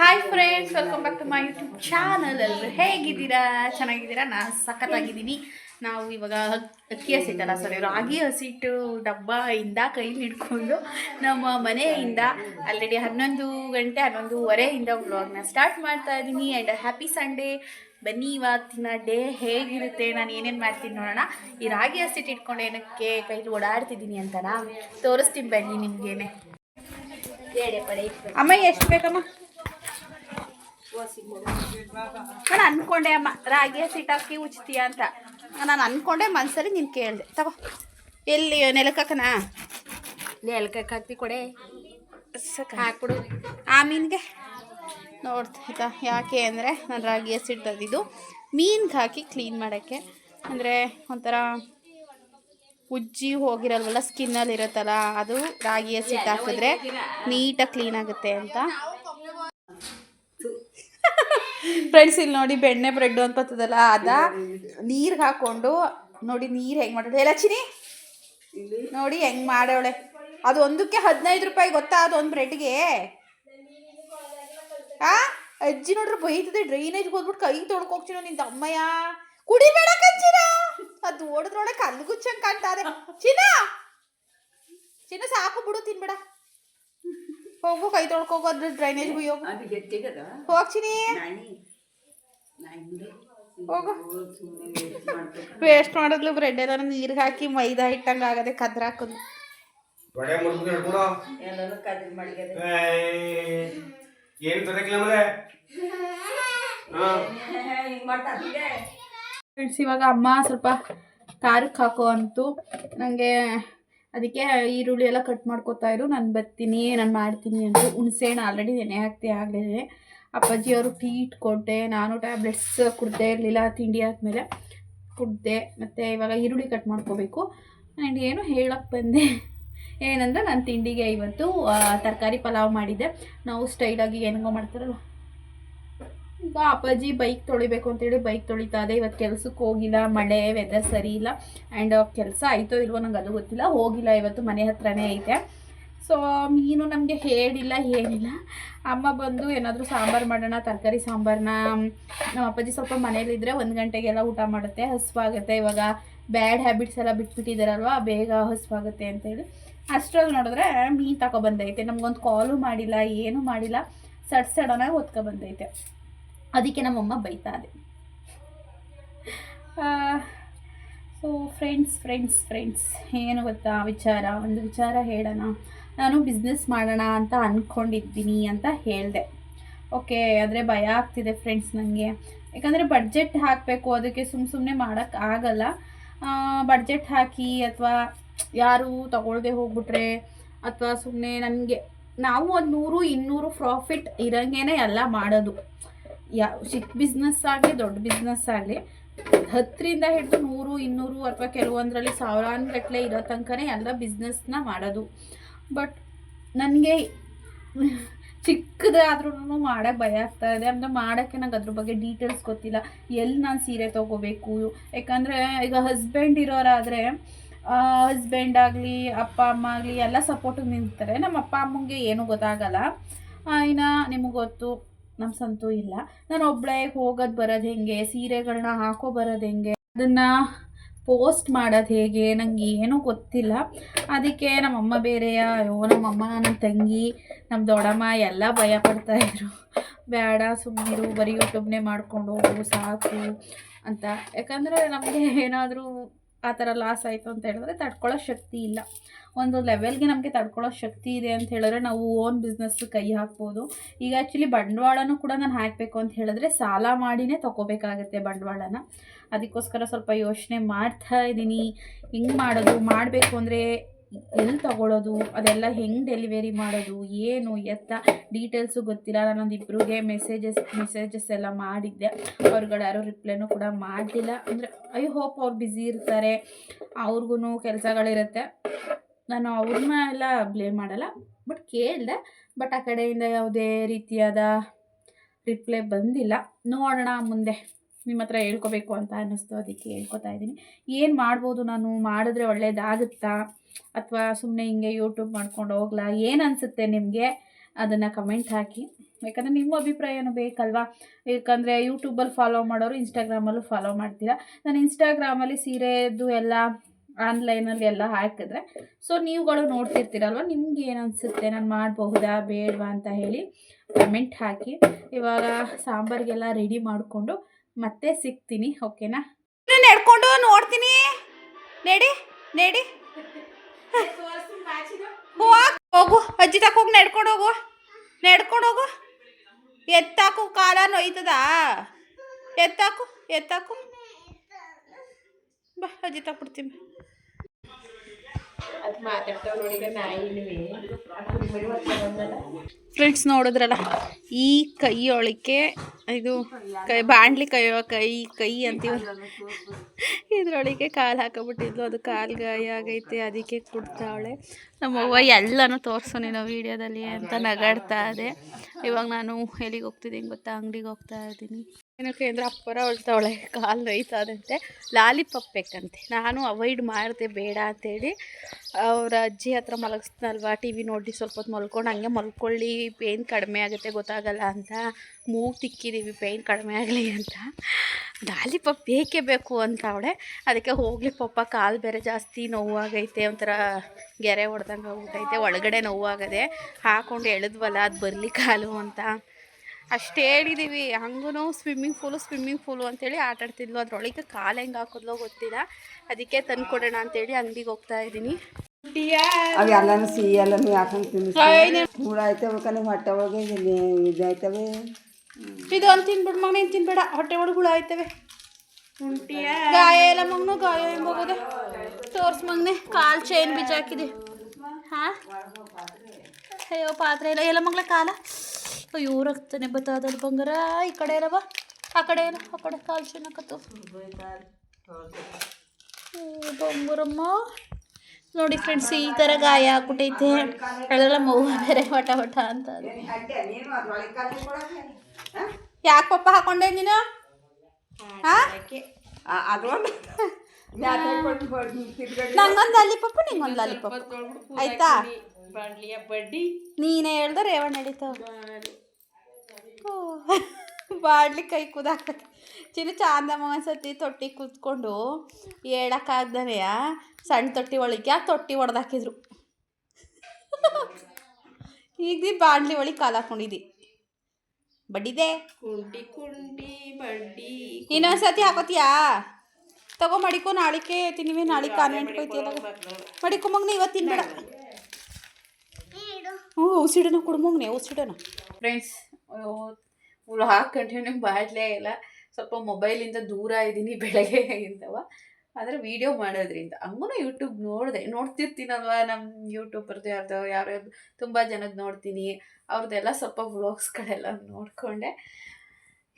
Hi friends welcome back to my YouTube channel ಎಲ್ಲರೂ ಹೇಗಿದ್ದೀರಾ? ಚೆನ್ನಾಗಿದ್ದೀರಾ? ನಾನು ಸಖತ್ತಾಗಿದ್ದೀನಿ. ನಾವು ಇವಾಗ ಅಕ್ಕಿ ಹಸಿಟ್ಟಲ್ಲ ಸಾರಿ ರಾಗಿ ಹಸಿಟ್ಟು ಇಂದ ಕೈಲಿ ಹಿಡ್ಕೊಂಡು ನಮ್ಮ ಮನೆಯಿಂದ ಆಲ್ರೆಡಿ ಹನ್ನೊಂದು ಗಂಟೆ, ಹನ್ನೊಂದುವರೆಯಿಂದ ವ್ಲಾಗ್ನ ಸ್ಟಾರ್ಟ್ ಮಾಡ್ತಾ ಇದ್ದೀನಿ. ಆ್ಯಂಡ್ ಹ್ಯಾಪಿ ಸಂಡೇ ಬನ್ನಿ, ಇವತ್ತಿನ ಡೇ ಹೇಗಿರುತ್ತೆ? ನಾನು ಏನೇನು ಮಾಡ್ತೀನಿ ನೋಡೋಣ. ಈ ರಾಗಿ ಹಸಿಟ್ಟು ಇಟ್ಕೊಂಡು ಏನಕ್ಕೆ ಕೈಲಿ ಓಡಾಡ್ತಿದ್ದೀನಿ ಅಂತನಾ ತೋರಿಸ್ತೀನಿ ಬನ್ನಿ ನಿಮಗೇನೆ. ಅಮ್ಮ, ಎಷ್ಟು ಬೇಕಮ್ಮ? ನಾನು ಅನ್ಕೊಂಡೆ ಅಮ್ಮ ರಾಗಿ ಹಸಿಟ್ಟು ಹಾಕಿ ಉಚ್ತೀಯ ಅಂತ. ನಾನು ಅನ್ಕೊಂಡೆ ಮನ್ಸಲ್ಲಿ ನೀನು ಕೇಳಿದೆ. ತಗೋ. ಎಲ್ಲಿ ನೆಲಕ್ಕನ? ನೆಲಕ್ಕೆ ಹಾಕ್ತಿ ಕೊಡೆ ಹಾಕ್ಬಿಡು. ಆ ಮೀನಿಗೆ? ನೋಡ್ತಾ ಯಾಕೆ ಅಂದರೆ ನಾನು ರಾಗಿ ಹಸಿಟ್ಟು ತಂದಿದ್ದು ಮೀನ್ಗೆ ಹಾಕಿ ಕ್ಲೀನ್ ಮಾಡೋಕ್ಕೆ. ಅಂದರೆ ಒಂಥರ ಉಜ್ಜಿ ಹೋಗಿರಲ್ವಲ್ಲ ಸ್ಕಿನ್ನಲ್ಲಿ ಇರುತ್ತಲ್ಲ ಅದು ರಾಗಿ ಹಸಿಟ್ಟು ಹಾಕಿದ್ರೆ ನೀಟಾಗಿ ಕ್ಲೀನ್ ಆಗುತ್ತೆ ಅಂತ. ಫ್ರೆಂಡ್ಸ್ ಇಲ್ಲಿ ನೋಡಿ ಬೆಣ್ಣೆ ಬ್ರೆಡ್ ಅಂತ ಬರ್ತದಲ್ಲ ಅದ ನೀರ್ಗೆ ಹಾಕೊಂಡು ನೋಡಿ ನೀರು ಹೆಂಗೆ ಮಾಡೋದು ಎಲ್ಲ ಚಿನಿ ನೋಡಿ ಹೆಂಗೆ ಮಾಡೋಳೆ ಅದು ಒಂದಕ್ಕೆ ಹದಿನೈದು ರೂಪಾಯಿ ಗೊತ್ತಾ ಅದು ಒಂದು ಬ್ರೆಡ್ಗೆ? ಆ ಅಜ್ಜಿ ನೋಡ್ರಿ ಬೈತದೆ ಡ್ರೈನೇಜ್ಗೆ ಹೋದ್ಬಿಟ್ಟು ಕೈ ತೊಳ್ಕೊಗ್ತೀನೋ ನಿಂತ ಅಮ್ಮಯ್ಯ ಕುಡಿಬೇಡ ಕಚ್ಚಿನ ಅದು ಓಡಿದ್ರೊಳಗೆ ಕಲ್ಗುಚ್ಚಂಗೆ ಕಾಣ್ತಾರೆ ಚಿನ್ನ ಚಿನ್ನ ಸಾಕು ಬಿಡು ತಿನ್ಬೇಡ. ಹೋಗು ಕೈ ತೊಳ್ಕೋಗು ಅದ್ರ ಡ್ರೈನೇಜ್ಗೆ ಹೋಗು ಹೋಗ್ತೀನಿ. ಹೋಗ್ ವೇಸ್ಟ್ ಮಾಡಿದ್ಲು ಬ್ರೆಡ್ ಎಲ್ಲ ನೀರಿಗೆ ಹಾಕಿ ಮೈದಾ ಹಿಟ್ಟಂಗೆ ಆಗದೆ ಕದ್ರ ಹಾಕೋದು. ಏನು ಫ್ರೆಂಡ್ಸ್ ಇವಾಗ ಅಮ್ಮ ಸ್ವಲ್ಪ ಖಾರಕ್ಕೆ ಹಾಕೋ ಅಂತು. ನನಗೆ ಅದಕ್ಕೆ ಈರುಳ್ಳಿ ಎಲ್ಲ ಕಟ್ ಮಾಡ್ಕೊತಾ ಇರು. ನಾನು ಬರ್ತೀನಿ ನಾನು ಮಾಡ್ತೀನಿ ಅಂತ ಹುಣಸೆಹಣ್ಣು ಆಲ್ರೆಡಿ ನೆನೆ ಹಾಕ್ತಿ ಆಗಲೇ ಅಪ್ಪಾಜಿಯವರು ಟೀ ಇಟ್ಕೊಟ್ಟೆ ನಾನು ಟ್ಯಾಬ್ಲೆಟ್ಸ್ ಕುಡ್ದೇ ಇರಲಿಲ್ಲ ತಿಂಡಿ ಆದಮೇಲೆ ಕುಡ್ದೆ, ಮತ್ತು ಇವಾಗ ಈರುಳ್ಳಿ ಕಟ್ ಮಾಡ್ಕೋಬೇಕು. ಆ್ಯಂಡ್ ಏನು ಹೇಳಕ್ಕೆ ಬಂದೆ. ಏನಂದ್ರೆ ನಾನು ತಿಂಡಿಗೆ ಇವತ್ತು ತರಕಾರಿ ಪಲಾವ್ ಮಾಡಿದ್ದೆ. ನಾವು ಸ್ಟೈಲಾಗಿ ಏನಂಗೋ ಮಾಡ್ತಾರಲ್ಲ ಈಗ ಅಪ್ಪಾಜಿ ಬೈಕ್ ತೊಳಿಬೇಕು ಅಂತೇಳಿ ಬೈಕ್ ತೊಳಿತಾ ಇದೆ. ಇವತ್ತು ಕೆಲ್ಸಕ್ಕೆ ಹೋಗಿಲ್ಲ, ಮಳೆ ವೆದರ್ ಸರಿ ಇಲ್ಲ. ಆ್ಯಂಡ್ ಕೆಲಸ ಆಯಿತೋ ಇಲ್ವೋ ನಂಗೆ ಅದು ಗೊತ್ತಿಲ್ಲ. ಹೋಗಿಲ್ಲ, ಇವತ್ತು ಮನೆ ಹತ್ರನೇ ಐತೆ. ಸೊ ಮೀನು ನಮಗೆ ಹೇಳಿಲ್ಲ ಏನಿಲ್ಲ ಅಮ್ಮ ಬಂದು ಏನಾದರೂ ಸಾಂಬಾರು ಮಾಡೋಣ, ತರಕಾರಿ ಸಾಂಬಾರನ್ನ ನಮ್ಮ ಅಪ್ಪಾಜಿ ಸ್ವಲ್ಪ ಮನೇಲಿದ್ದರೆ ಒಂದು ಗಂಟೆಗೆಲ್ಲ ಊಟ ಮಾಡುತ್ತೆ. ಹಸುವಾಗುತ್ತೆ. ಇವಾಗ ಬ್ಯಾಡ್ ಹ್ಯಾಬಿಟ್ಸ್ ಎಲ್ಲ ಬಿಟ್ಬಿಟ್ಟಿದ್ದಾರಲ್ವ ಬೇಗ ಹಸುವಾಗುತ್ತೆ ಅಂತೇಳಿ ಅಷ್ಟರಲ್ಲಿ ನೋಡಿದ್ರೆ ಮೀನು ತಗೊಬಂದೈತೆ ನಮಗೊಂದು ಕಾಲು ಮಾಡಿಲ್ಲ, ಏನೂ ಮಾಡಿಲ್ಲ. ಸಡ್ ಸಡನ್ನಾಗಿ ಒತ್ಕೊಬಂದೈತೆ ಅದಕ್ಕೆ ನಮ್ಮಮ್ಮ ಬೈತಾ ಇದೆ ಸೊ ಫ್ರೆಂಡ್ಸ್ ಫ್ರೆಂಡ್ಸ್ ಫ್ರೆಂಡ್ಸ್ ಏನು ಗೊತ್ತಾ ವಿಚಾರ? ಒಂದು ವಿಚಾರ ಹೇಳೋಣ. ನಾನು ಬಿಸ್ನೆಸ್ ಮಾಡೋಣ ಅಂತ ಅಂದ್ಕೊಂಡಿದ್ದೀನಿ ಅಂತ ಹೇಳಿದೆ. ಓಕೆ ಆದರೆ ಭಯ ಆಗ್ತಿದೆ ಫ್ರೆಂಡ್ಸ್ ನನಗೆ ಯಾಕಂದರೆ ಬಡ್ಜೆಟ್ ಹಾಕಬೇಕು, ಅದಕ್ಕೆ ಸುಮ್ಮ ಸುಮ್ಮನೆ ಮಾಡೋಕ್ಕೆ ಆಗಲ್ಲ. ಬಡ್ಜೆಟ್ ಹಾಕಿ ಅಥವಾ ಯಾರು ತಗೊಳ್ಳದೆ ಹೋಗ್ಬಿಟ್ರೆ ಅಥವಾ ಸುಮ್ಮನೆ ನನಗೆ. ನಾವು ಒಂದು ನೂರು, ಇನ್ನೂರು ಪ್ರಾಫಿಟ್ ಇರಂಗೇನೆ ಎಲ್ಲ ಮಾಡೋದು. ಯಾವ ಚಿಕ್ಕ ಬಿಸ್ನೆಸ್ ಆಗಲಿ ದೊಡ್ಡ ಬಿಸ್ನೆಸ್ ಆಗಲಿ ಹತ್ತರಿಂದ ಹಿಡಿದು ನೂರು, ಇನ್ನೂರು ಅಥವಾ ಕೆಲವೊಂದರಲ್ಲಿ ಸಾವಿರಾನುಗಟ್ಟಲೆ ಇರೋ ತನಕನೇ ಎಲ್ಲ ಬಿಸ್ನೆಸ್ನ ಮಾಡೋದು. ಬಟ್ ನನಗೆ ಚಿಕ್ಕದಾದ್ರೂ ಮಾಡೋಕ್ಕೆ ಭಯ ಆಗ್ತಾ ಇದೆ. ಅಂದರೆ ಮಾಡೋಕ್ಕೆ ನಂಗೆ ಅದ್ರ ಬಗ್ಗೆ ಡೀಟೇಲ್ಸ್ ಗೊತ್ತಿಲ್ಲ. ಎಲ್ಲಿ ನಾನು ಸೀರೆ ತೊಗೋಬೇಕು? ಯಾಕಂದರೆ ಈಗ ಹಸ್ಬೆಂಡ್ ಇರೋರಾದರೆ ಹಸ್ಬೆಂಡ್ ಆಗಲಿ, ಅಪ್ಪ, ಅಮ್ಮ ಆಗಲಿ ಎಲ್ಲ ಸಪೋರ್ಟಿಗೆ ನಿಂತಾರೆ. ನಮ್ಮ ಅಪ್ಪ ಅಮ್ಮಂಗೆ ಏನೂ ಗೊತ್ತಾಗಲ್ಲ. ಇನ್ನು ನಿಮಗೆ ಗೊತ್ತು. ನಮ್ಮ ಸಂತೂ ಇಲ್ಲ. ನಾನು ಒಬ್ಬಳೇ ಹೋಗೋದು ಬರೋದು ಹೆಂಗೆ ಸೀರೆಗಳನ್ನ ಹಾಕೋ ಬರೋದು ಹೆಂಗೆ, ಅದನ್ನು ಪೋಸ್ಟ್ ಮಾಡೋದು ಹೇಗೆ ನನಗೆ ಏನೂ ಗೊತ್ತಿಲ್ಲ. ಅದಕ್ಕೆ ನಮ್ಮಮ್ಮ ಬೇರೆಯ, ಅಯ್ಯೋ, ನಮ್ಮಮ್ಮ ನನ್ನ ತಂಗಿ ನಮ್ಮ ದೊಡ್ಡಮ್ಮ ಎಲ್ಲ ಭಯ ಪಡ್ತಾಯಿದ್ರು ಬೇಡ ಸುಮ್ಮನಿರು ಬರೀ ಯೂಟ್ಯೂಬ್ನೇ ಮಾಡ್ಕೊಂಡು ಸಾಕು ಅಂತ. ಯಾಕಂದರೆ ನಮಗೆ ಏನಾದರೂ ಆ ಥರ ಲಾಸ್ ಆಯಿತು ಅಂತ ಹೇಳಿದ್ರೆ ತಡ್ಕೊಳ್ಳೋ ಶಕ್ತಿ ಇಲ್ಲ. ಒಂದು ಲೆವೆಲ್ಗೆ ನಮಗೆ ತಡ್ಕೊಳ್ಳೋ ಶಕ್ತಿ ಇದೆ ಅಂತ ಹೇಳಿದ್ರೆ ನಾವು ಓನ್ ಬಿಸ್ನೆಸ್ ಕೈ ಹಾಕ್ಬೋದು. ಈಗ ಆ್ಯಕ್ಚುಲಿ ಬಂಡವಾಳನೂ ಕೂಡ ನಾನು ಹಾಕಬೇಕು ಅಂತ ಹೇಳಿದ್ರೆ ಸಾಲ ಮಾಡಿನೇ ತೊಗೋಬೇಕಾಗತ್ತೆ ಬಂಡವಾಳನ. ಅದಕ್ಕೋಸ್ಕರ ಸ್ವಲ್ಪ ಯೋಚನೆ ಮಾಡ್ತಾ ಇದ್ದೀನಿ. ಹೆಂಗೆ ಮಾಡೋದು, ಮಾಡಬೇಕು ಅಂದರೆ ಎಲ್ಲಿ ತಗೊಳ್ಳೋದು ಅದೆಲ್ಲ ಹೆಂಗೆ ಡೆಲಿವರಿ ಮಾಡೋದು? ಏನು? ಎತ್ತ ಡೀಟೇಲ್ಸು ಗೊತ್ತಿಲ್ಲ. ನಾನೊಂದು ಇಬ್ಬರಿಗೆ ಮೆಸೇಜಸ್ ಮೆಸೇಜಸ್ ಎಲ್ಲ ಮಾಡಿದ್ದೆ. ಅವ್ರುಗಳು ಯಾರೂ ರಿಪ್ಲೈನೂ ಕೂಡ ಮಾಡಲಿಲ್ಲ ಅಂದರೆ ಐ ಹೋಪ್ ಅವ್ರು ಬ್ಯುಸಿ ಇರ್ತಾರೆ. ಅವ್ರಿಗೂ ಕೆಲಸಗಳಿರುತ್ತೆ. ನಾನು ಅವ್ರನ್ನ ಎಲ್ಲ ಬ್ಲೇಮ್ ಮಾಡಲ್ಲ. ಬಟ್ ಕೇಳಿದೆ. ಬಟ್ ಆ ಕಡೆಯಿಂದ ಯಾವುದೇ ರೀತಿಯಾದ ರಿಪ್ಲೈ ಬಂದಿಲ್ಲ. ನೋಡೋಣ ಮುಂದೆ. ನಿಮ್ಮ ಹತ್ರ ಹೇಳ್ಕೋಬೇಕು ಅಂತ ಅನ್ನಿಸ್ತು, ಅದಕ್ಕೆ ಹೇಳ್ಕೊತಾ ಇದ್ದೀನಿ. ಏನು ಮಾಡ್ಬೋದು ನಾನು? ಮಾಡಿದ್ರೆ ಒಳ್ಳೇದಾಗುತ್ತಾ? ಅಥವಾ ಸುಮ್ಮನೆ ಹಿಂಗೆ ಯೂಟ್ಯೂಬ್ ಮಾಡ್ಕೊಂಡು ಹೋಗ್ಲಾ? ಏನು ಅನಿಸುತ್ತೆ ನಿಮಗೆ? ಅದನ್ನು ಕಮೆಂಟ್ ಹಾಕಿ. ಯಾಕಂದರೆ ನಿಮ್ಮ ಅಭಿಪ್ರಾಯನೂ ಬೇಕಲ್ವಾ? ಯಾಕಂದರೆ ಯೂಟ್ಯೂಬಲ್ಲಿ ಫಾಲೋ ಮಾಡೋರು ಇನ್ಸ್ಟಾಗ್ರಾಮಲ್ಲೂ ಫಾಲೋ ಮಾಡ್ತೀರಾ? ನಾನು ಇನ್ಸ್ಟಾಗ್ರಾಮಲ್ಲಿ ಸೀರೆದು ಎಲ್ಲ ಆನ್ಲೈನಲ್ಲಿ ಎಲ್ಲ ಹಾಕಿದ್ರೆ ಸೊ ನೀವುಗಳು ನೋಡ್ತಿರ್ತೀರಲ್ವ? ನಿಮ್ಗೆ ಏನು ಅನಿಸುತ್ತೆ? ನಾನು ಮಾಡಬಹುದಾ? ಬೇಡವಾ ಅಂತ ಹೇಳಿ ಕಮೆಂಟ್ ಹಾಕಿ. ಇವಾಗ ಸಾಂಬಾರಿಗೆಲ್ಲ ರೆಡಿ ಮಾಡಿಕೊಂಡು ಮತ್ತೆ ಸಿಗ್ತೀನಿ ಓಕೆನಾ? ನಡ್ಕೊಂಡು ನೋಡ್ತೀನಿ. ನಡಿ ನಡಿ. ಹೋಗ್- ಹೋಗು. ಅಜ್ಜಿ ತಕ ಹೋಗಿ ನಡ್ಕೊಂಡು ಹೋಗು. ನಡ್ಕೊಂಡು ಹೋಗು. ಎತ್ತಾಕು ಕಾಲ ನೋಯ್ತದ? ಎತ್ತಾಕು ಎತ್ತಾಕು. ಬಾ ಅಜ್ಜಿ ತಕ್ಬಿಡ್ತೀನಿ. ಫ್ರೆಂಡ್ಸ್ ನೋಡಿದ್ರಲ್ಲ, ಈ ಕೈಯೊಳಕ್ಕೆ ಇದು ಕೈ ಬಾಂಡ್ಲಿ ಕೈ ಕೈ ಕೈ ಅಂತೀವಲ್ಲ ಇದ್ರೊಳಗೆ ಕಾಲು ಹಾಕೊಬಿಟ್ಟಿದ್ಲು, ಅದು ಕಾಲು ಗಾಯ ಆಗೈತೆ, ಅದಕ್ಕೆ ಕುಡ್ತಾವಳೆ ನಮ್ಮವ್ವ ಎಲ್ಲನೂ ತೋರಿಸು ನಾವು ವೀಡಿಯೋದಲ್ಲಿ ಅಂತ ನಗಾಡ್ತಾ ಇದೆ. ಇವಾಗ ನಾನು ಎಲ್ಲಿಗೆ ಹೋಗ್ತಿದ್ದೀನಿ ಗೊತ್ತಾ? ಅಂಗಡಿಗೆ ಹೋಗ್ತಾ ಇದ್ದೀನಿ. ಏನಕ್ಕೆ ಅಂದರೆ ಅಪ್ಪರ ಹೊಳ್ತಾವಳೆ ಕಾಲು ನೋಯ್ತಾದಂತೆ ಲಾಲಿಪಪ್ ಬೇಕಂತೆ. ನಾನು ಅವಾಯ್ಡ್ ಮಾಡಿದೆ ಬೇಡ ಅಂತೇಳಿ ಅವ್ರ ಅಜ್ಜಿ ಹತ್ರ ಮಲಗಿಸ್ನಲ್ವ ಟಿ ವಿ ನೋಡಿ ಸ್ವಲ್ಪ ಹೊತ್ತು ಮಲ್ಕೊಂಡು ಹಂಗೆ ಮಲ್ಕೊಳ್ಳಿ ಪೇಯ್ನ್ ಕಡಿಮೆ ಆಗುತ್ತೆ ಗೊತ್ತಾಗಲ್ಲ ಅಂತ ಮೂಗು ತಿಕ್ಕಿದ್ದೀವಿ ಪೇಯ್ನ್ ಕಡಿಮೆ ಆಗಲಿ ಅಂತ. ಲಾಲಿಪಪ್ ಬೇಕೇ ಬೇಕು ಅಂತ ಅವಳೆ. ಅದಕ್ಕೆ ಹೋಗ್ಲಿ ಪಪ್ಪ ಕಾಲು ಬೇರೆ ಜಾಸ್ತಿ ನೋವಾಗೈತೆ, ಒಂಥರ ಗೆರೆ ಹೊಡೆದಂಗೆ ಆಗ್ಬಿಟ್ಟೈತೆ ಒಳಗಡೆ ನೋವಾಗದೆ ಹಾಕೊಂಡು ಎಳೆದ್ವಲ್ಲ, ಅದು ಬರಲಿ ಕಾಲು ಅಂತ. ಅಷ್ಟು ಹೇಳಿದ್ದೀವಿ ಹಂಗೂ ಸ್ವಿಮ್ಮಿಂಗ್ ಫೂಲು ಸ್ವಿಮ್ಮಿಂಗ್ ಫೂಲು ಅಂತೇಳಿ ಆಟ ಆಡ್ತಿದ್ಲು. ಅದರೊಳಗೆ ಕಾಲು ಹೆಂಗೆ ಹಾಕಿದ್ಲೋ ಗೊತ್ತಿಲ್ಲ. ಅದಕ್ಕೆ ತಂದು ಕೊಡೋಣ ಅಂತೇಳಿ ಅಂಗಡಿಗೆ ಹೋಗ್ತಾ ಇದ್ದೀನಿ. ಅವೆಲ್ಲನೂ ಸಿಹಿ ಎಲ್ಲನೂ ಹಾಕೊಂಡು ತಿನ್ನಿಸ್ತೀವಿ ಹುಳ ಆಯ್ತವೆ ಕಣೆ ಹೊಟ್ಟೆ ಒಳಗೆ ಇದಾಯ್ತವೆ ಇದು ಅಂತ ತಿನ್ಬಿಡು ಮಗನ ಏನು ತಿನ್ಬೇಡ. ಹೊಟ್ಟೆ ಒಳಗೆ ಹುಳ ಆಯ್ತವೆ. ಗಾಯ ಎಲ್ಲ ಮಗನು ಗಾಯ ಹೆಂಗೆ ಹೋಗೋದೆ ತೋರ್ಸ್ ಮಗನೆ ಕಾಲು ಚೈನ್ ಬಿಚ್ಚಾಕಿದೆ ಹಾಂ? ಅಯ್ಯೋ ಪಾತ್ರೆ ಇಲ್ಲ. ಎಲ್ಲ ಮಗಳ ಕಾಲ. ರಕ್ತನೆ ಬತ್ತಾದಲ್ ಬಂಗಾರ. ಈ ಕಡೆ ಇರವ ಆ ಕಡೆ ಏನು? ಆ ಕಡೆ ಕಾಲು ಚೆನ್ನಕತ್ತು ಬಂಗಾರಮ್ಮ. ನೋಡಿ ಫ್ರೆಂಡ್ಸ್ ಈ ಥರ ಗಾಯ ಆಗ್ಬಿಟ್ಟೈತೆ. ಅದೆಲ್ಲ ಮಗು ಬೇರೆ ವಟ ವಟ ಅಂತ ಯಾಕೆ ಪಪ್ಪ ಹಾಕೊಂಡೆ ನೀನು? ನಂಗೊಂದು ಲಾಲಿಪಪ್ಪ ನಿಂಗೊಂದು ಲಾಲಿಪಪ್ಪ ಆಯ್ತಾ? ನೀನೇ ಹೇಳ್ದ ರೇವಣ್ಣ ನಡೀತಾವ ಬಾಡ್ಲಿ ಕೈ ಕುದಾಕ ಚಿನ್ನ ಚಾಂದಮ್ಮ ಒಂದ್ಸತಿ ತೊಟ್ಟಿ ಕೂತ್ಕೊಂಡು ಹೇಳಕ್ಕಾಗ್ದನೆಯ? ಸಣ್ಣ ತೊಟ್ಟಿ ಒಳಗೆ ಆ ತೊಟ್ಟಿ ಒಡೆದಾಕಿದ್ರು? ಈಗ ಬಾಂಡ್ಲಿ ಬಾಡ್ಲಿ ಒಳಗೆ ಕಾಲ ಹಾಕೊಂಡಿದ್ದಿ ಬಡ್ಡಿದೆ. ಕುಂಟಿ ಕುಂಟಿ ಬಡ್ಡಿ ಇನ್ನೊಂದ್ಸತಿ ಹಾಕೋತಿಯಾ? ತಗೋ ಮಡಿಕೋ ನಾಳಿಕೆ ತಿನ್ನಿವೆ ನಾಳೆ ಕಾನ್ವೆಂಟ್ ಹೋಯ್ತಿಯಲ್ಲ ಮಡಿಕೋ ಮಗ್ನ ಇವತ್ತು ತಿನ್ಬೇಡ. ಹ್ಞೂ ಉಸಿಡೋಣ ಕುಡ್ಮಗ್ನೆ ಉಸಿಡೋಣ ಫ್ರೆಂಡ್ಸ್ ವ್ಲಾಗ್ ಕಂಟಿನ್ಯೂ ಮಾಡಲೇ ಇಲ್ಲ. ಸ್ವಲ್ಪ ಮೊಬೈಲಿಂದ ದೂರ ಇದ್ದೀನಿ ಬೆಳಗ್ಗೆಗಿಂತವ ಆದರೆ ವೀಡಿಯೋ ಮಾಡೋದ್ರಿಂದ. ಹಂಗೂ ಯೂಟ್ಯೂಬ್ ನೋಡಿದೆ. ನೋಡ್ತಿರ್ತೀನಲ್ವ ನಮ್ಮ ಯೂಟ್ಯೂಬರ್ದು ಯಾರ್ದು, ಯಾರ್ಯಾರ್ದು ತುಂಬ ಜನದ ನೋಡ್ತೀನಿ. ಅವ್ರದ್ದೆಲ್ಲ ಸ್ವಲ್ಪ ವ್ಲಾಗ್ಸ್ಗಳೆಲ್ಲ ನೋಡಿಕೊಂಡೆ.